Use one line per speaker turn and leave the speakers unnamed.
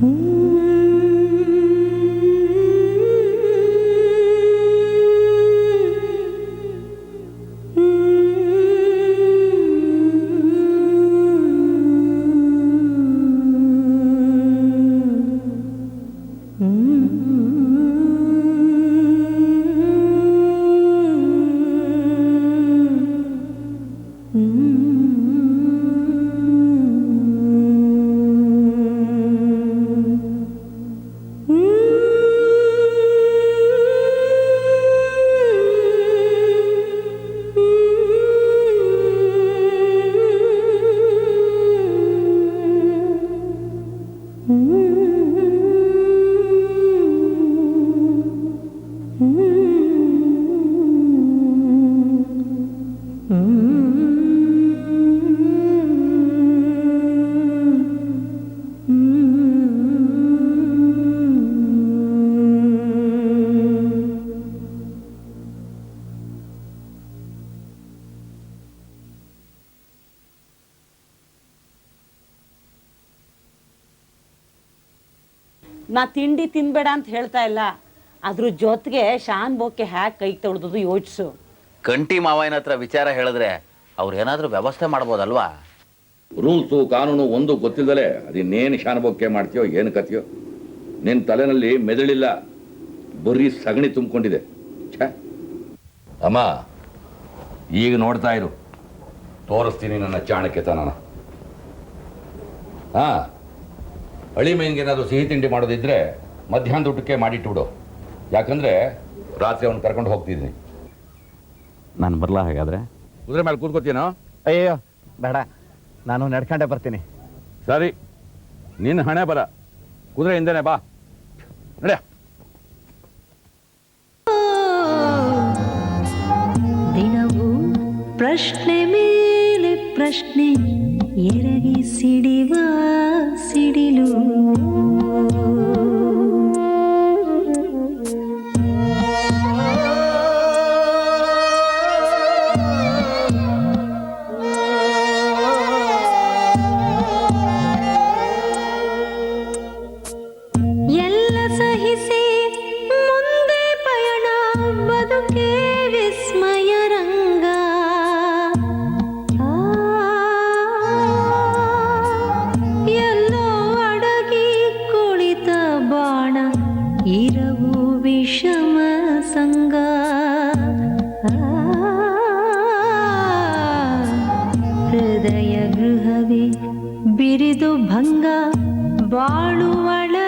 Mm-hmm. ನಾ ತಿಂಡಿ ತಿನ್ಬೇಡ ಅಂತ ಹೇಳ್ತಾ ಇಲ್ಲ. ಅದ್ರ ಜೊತೆಗೆ ಶಾನ್ ಬೋಕೆ ಹ್ಯಾಕ್ ಕೈ ತೊಳ್ದದು ಯೋಚಿಸು.
ಕಂಟಿ ಮಾವಯ್ಯನ ಹತ್ರ ವಿಚಾರ ಹೇಳಿದ್ರೆ ಅವ್ರು ಏನಾದರೂ ವ್ಯವಸ್ಥೆ ಮಾಡ್ಬೋದಲ್ವಾ?
ರೂಲ್ಸು ಕಾನೂನು ಒಂದು ಗೊತ್ತಿದ್ದಲೆ ಅದಿನ್ನೇನು ಶಾನಬೊಕ್ಕೆ ಮಾಡ್ತೀಯೋ ಏನು ಕಥೆಯೋ. ನಿನ್ನ ತಲೆನಲ್ಲಿ ಮೆದುಳಿಲ್ಲ ಬರೀ ಸಗಣಿ ತುಂಬಿಕೊಂಡಿದೆ. ಛೇ. ಅಮ್ಮ ಈಗ ನೋಡ್ತಾ ಇರು. ತೋರಿಸ್ತೀನಿ ನನ್ನ ಚಾಣಕ್ಯತನ ಹಾ? ಅಳಿ ಮೈನ್ಗೆ ಏನಾದರೂ ಸಿಹಿ ತಿಂಡಿ ಮಾಡೋದಿದ್ರೆ ಮಧ್ಯಾಹ್ನದ ಊಟಕ್ಕೆ ಮಾಡಿಟ್ಟು ಬಿಡು. ಯಾಕಂದ್ರೆ ರಾತ್ರಿ ಅವನು ಕರ್ಕೊಂಡು ಹೋಗ್ತಿದ್ದೀನಿ
ನಾನು ಬರಲಾ ಹಾಗಾದ್ರೆ?
ಕುದುರೆ ಮೇಲೆ ಕೂತ್ಕೋತೀನೋ?
ಅಯ್ಯೋ ಬೇಡ. ನಾನು ನಡ್ಕೊಂಡೇ ಬರ್ತೀನಿ.
ಸರಿ. ನಿನ್ನ ಹಣೆ ಬರ. ಕುದುರೆ ಹಿಂದೆನೆ ಬಾ. ನಡೆ
ದಿನವೂ ಪ್ರಶ್ನೆ ಮೇಲೆ ಪ್ರಶ್ನೆ ಎರಗಿ ಸಿಡಿವ ಸಿಡಿಲು ಎಲ್ಲ ಸಹಿಸಿ ಮುಂದೆ ಪಯಣ ಬದುಕೆ ಹೃದಯ ಗೃಹವೇ ಬಿರಿದು ಭಂಗ ಬಾಳುವಳಲ